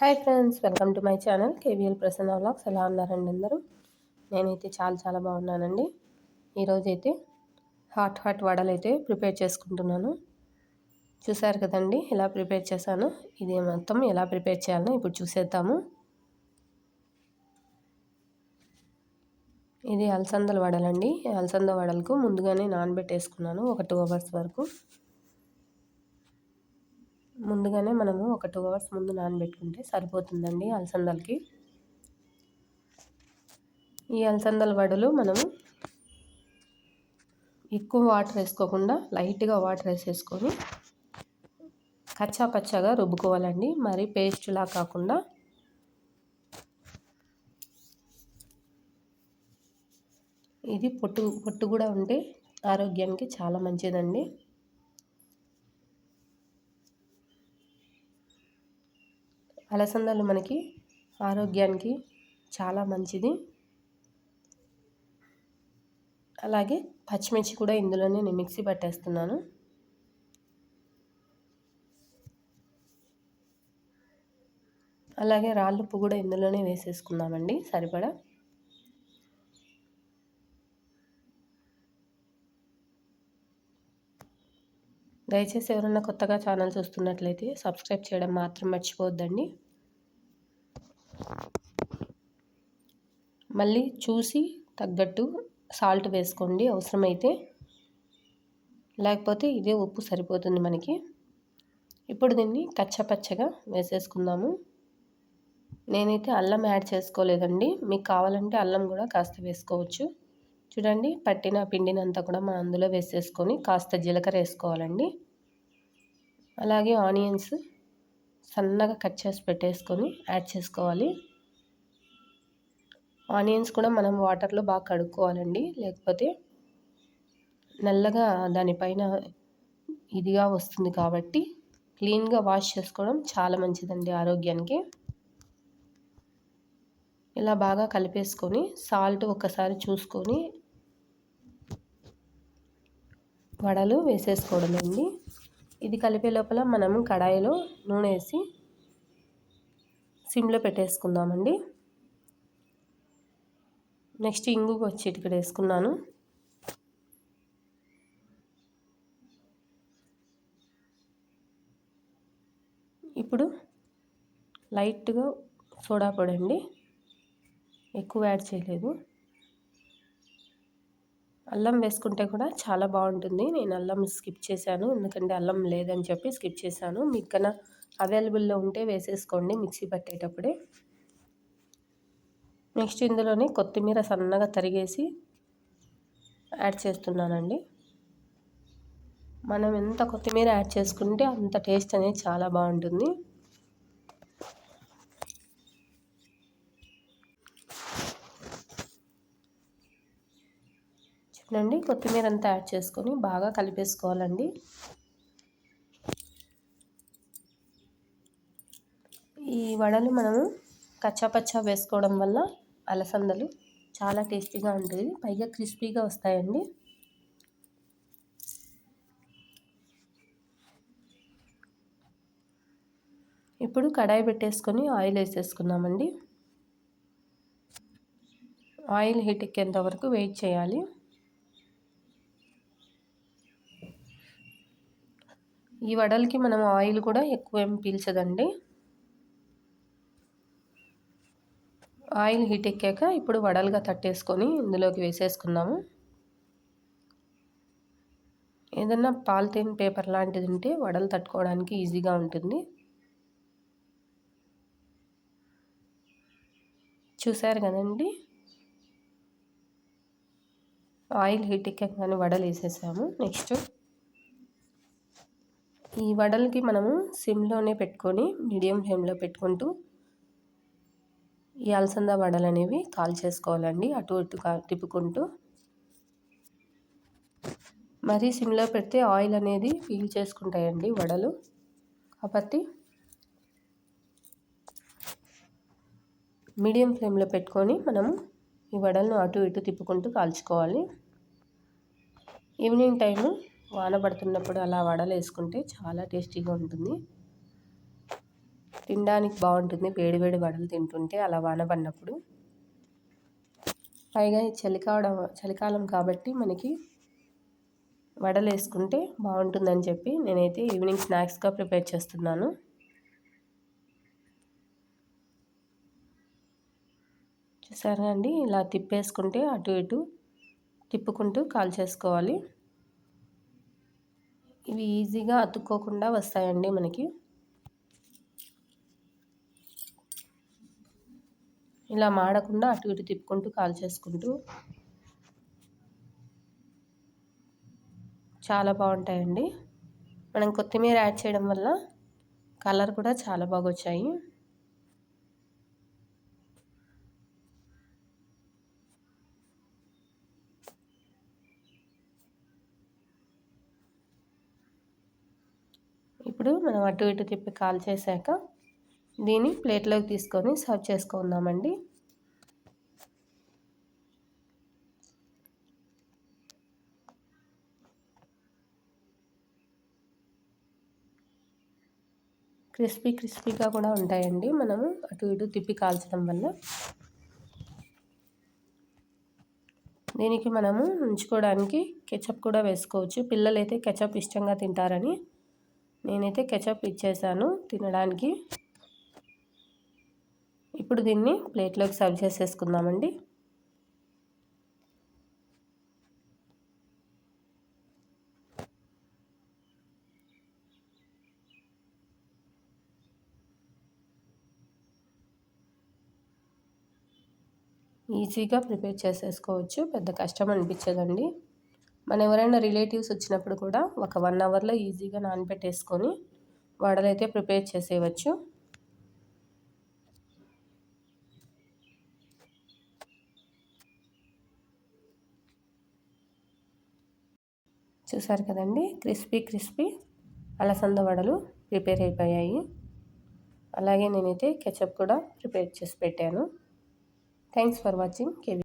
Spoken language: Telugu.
Hi friends welcome to my channel KVL Prasanna vlogs. ఎలా ఉన్నారండి అందరూ? నేనైతే చాలా చాలా బాగున్నానండి. ఈరోజైతే అయితే హాట్ హాట్ వడలు అయితే ప్రిపేర్ చేసుకుంటున్నాను. చూసారు కదండి ఎలా ప్రిపేర్ చేశాను? ఇది మొత్తం ఎలా ప్రిపేర్ చేయాలని ఇప్పుడు చూసేద్దాము. ఇది అలసందల వడలండి. అలసంద వడలకు ముందుగానే నానబెట్టేసుకున్నాను ఒక టూ అవర్స్ వరకు. ముందుగానే మనము ఒక టూ అవర్స్ ముందు నానబెట్టుకుంటే సరిపోతుందండి అలసందలకి. ఈ అలసందల వడలు మనము ఎక్కువ వాటర్ వేసుకోకుండా లైట్గా వాటర్ వేసేసుకొని కచ్చా పచ్చగా రుబ్బుకోవాలండి. మరి పేస్ట్లా కాకుండా ఇది పొట్టు పొట్టు కూడా ఉంటే ఆరోగ్యానికి చాలా మంచిదండి. అలసందలు మనకి ఆరోగ్యానికి చాలా మంచిది. అలాగే పచ్చిమిర్చి కూడా ఇందులోనే నేను మిక్సీ పట్టేస్తున్నాను. అలాగే రాళ్ళుప్పు కూడా ఇందులోనే వేసేసుకుందామండి సరిపడా? దయచేసి ఎవరన్నా కొత్తగా ఛానల్ చూస్తున్నట్లయితే సబ్స్క్రైబ్ చేయడం మాత్రం మర్చిపోవద్దండి. మళ్ళీ చూసి తగ్గట్టు సాల్ట్ వేసుకోండి అవసరమైతే. లేకపోతే ఇదే ఉప్పు సరిపోతుంది మనకి. ఇప్పుడు దీన్ని కచ్చపచ్చగా వేసేసుకుందాము. నేనైతే అల్లం యాడ్ చేసుకోలేదండి. మీకు కావాలంటే అల్లం కూడా కాస్త వేసుకోవచ్చు. చూడండి పట్టిన పిండినంతా కూడా మనం అందులో వేసేసుకొని కాస్త జీలకర్ర వేసుకోవాలండి. అలాగే ఆనియన్స్ సన్నగా కట్ చేసి పెట్టేసుకొని యాడ్ చేసుకోవాలి. ఆనియన్స్ కూడా మనం వాటర్లో బాగా కడుక్కోవాలండి. లేకపోతే నల్లగా దానిపైన ఇదిగా వస్తుంది కాబట్టి క్లీన్గా వాష్ చేసుకోవడం చాలా మంచిదండి ఆరోగ్యానికి. ఇలా బాగా కలిపేసుకొని సాల్ట్ ఒకసారి చూసుకొని వడలు వేసేసుకోవడమండి. ఇది కలిపే లోపల మనం కడాయిలో నూనె వేసి సిమ్లో పెట్టేసుకుందామండి. నెక్స్ట్ ఇంగు వచ్చి ఇక్కడ వేసుకున్నాను. ఇప్పుడు లైట్గా సోడా పొడి అండి. ఎక్కువ యాడ్ చేయలేదు. అల్లం వేసుకుంటే కూడా చాలా బాగుంటుంది. నేను అల్లం స్కిప్ చేశాను. ఎందుకంటే అల్లం లేదని చెప్పి స్కిప్ చేశాను. మీకు కన్నా అవైలబుల్లో ఉంటే వేసేసుకోండి మిక్సీ పట్టేటప్పుడే. నెక్స్ట్ ఇందులోనే కొత్తిమీర సన్నగా తరిగేసి యాడ్ చేస్తున్నానండి. మనం ఎంత కొత్తిమీర యాడ్ చేసుకుంటే అంత టేస్ట్ అనేది చాలా బాగుంటుంది. నుండి కొత్తిమీర అంతా యాడ్ చేసుకొని బాగా కలిపేసుకోవాలండి. ఈ వడలు మనము కచ్చాపచ్చా వేసుకోవడం వల్ల అలసందలు చాలా టేస్టీగా ఉంటుంది. పైగా క్రిస్పీగా వస్తాయండి. ఇప్పుడు కడాయి పెట్టేసుకొని ఆయిల్ వేసేసుకున్నామండి ఆయిల్ హీట్ ఎక్కేంత వరకు వెయిట్ చేయాలి. ఈ వడలకి మనం ఆయిల్ కూడా ఎక్కువ ఏం పీల్చదండి. ఆయిల్ హీట్ ఎక్కాక ఇప్పుడు వడలుగా తట్టేసుకొని ఇందులోకి వేసేసుకుందాము. ఏదన్నా పాలిథిన్ పేపర్ లాంటిది ఉంటే వడలు తట్టుకోవడానికి ఈజీగా ఉంటుంది. చూసారు కదండి? ఆయిల్ హీట్ ఎక్కాక వడలు వేసేసాము. నెక్స్ట్ ఈ వడలకి మనము సిమ్లోనే పెట్టుకొని మీడియం ఫ్లేమ్లో పెట్టుకుంటూ ఈ అలసంద వడలు అనేవి కాల్ చేసుకోవాలండి అటు ఇటు తిప్పుకుంటూ. మరీ సిమ్లో పెడితే ఆయిల్ అనేది ఫీల్ చేసుకుంటాయండి వడలు. కాబట్టి మీడియం ఫ్లేమ్లో పెట్టుకొని మనము ఈ వడలను అటు ఇటు తిప్పుకుంటూ కాల్చుకోవాలి. ఈవినింగ్ టైము వాన పడుతున్నప్పుడు అలా వడలు వేసుకుంటే చాలా టేస్టీగా ఉంటుంది. తినడానికి బాగుంటుంది. వేడి వేడి వడలు తింటుంటే అలా వాన పడినప్పుడు. పైగా చలికాలం చలికాలం కాబట్టి మనకి వడలు వేసుకుంటే బాగుంటుందని చెప్పి నేనైతే ఈవినింగ్ స్నాక్స్గా ప్రిపేర్ చేస్తున్నాను. చూసారా అండి? ఇలా తిప్పేసుకుంటే అటు ఇటు తిప్పుకుంటూ కాల్ చేసుకోవాలి ఇవి ఈజీగా అతుక్కోకుండా వస్తాయండి మనకి. ఇలా మాడకుండా అటు ఇటు తిప్పుకుంటూ కాల్ చేసుకుంటూ. చాలా బాగుంటాయండి. మనం కొత్తిమీర యాడ్ చేయడం వల్ల కలర్ కూడా చాలా బాగా వచ్చాయి ఇప్పుడు మనం అటు ఇటు తిప్పి కాల్ చేశాక దీన్ని ప్లేట్లోకి తీసుకొని సర్వ్ చేసుకుందామండి. క్రిస్పీ క్రిస్పీగా కూడా ఉంటాయండి మనము అటు ఇటు తిప్పి కాల్చడం వల్ల. దీనికి మనము ఉంచుకోవడానికి కెచప్ కూడా వేసుకోవచ్చు. పిల్లలైతే కెచప్ ఇష్టంగా తింటారని నేనైతే కెచప్ ఇచ్చేసాను తినడానికి. ఇప్పుడు దీన్ని ప్లేట్లోకి సర్వ్ చేసేసుకుందామండి. ఈజీగా ప్రిపేర్ చేసేసుకోవచ్చు. పెద్ద కష్టం అనిపించదండి. మన ఎవరైనా రిలేటివ్స్ వచ్చినప్పుడు కూడా ఒక వన్ అవర్లో ఈజీగా నానబెట్టేసుకొని వడలైతే ప్రిపేర్ చేసేయవచ్చు. చూసారు కదండి? క్రిస్పీ క్రిస్పీ అలసంద వడలు ప్రిపేర్ అయిపోయాయి. అలాగే నేనైతే కెచప్ కూడా ప్రిపేర్ చేసి పెట్టాను. Thanks for watching. కేవీ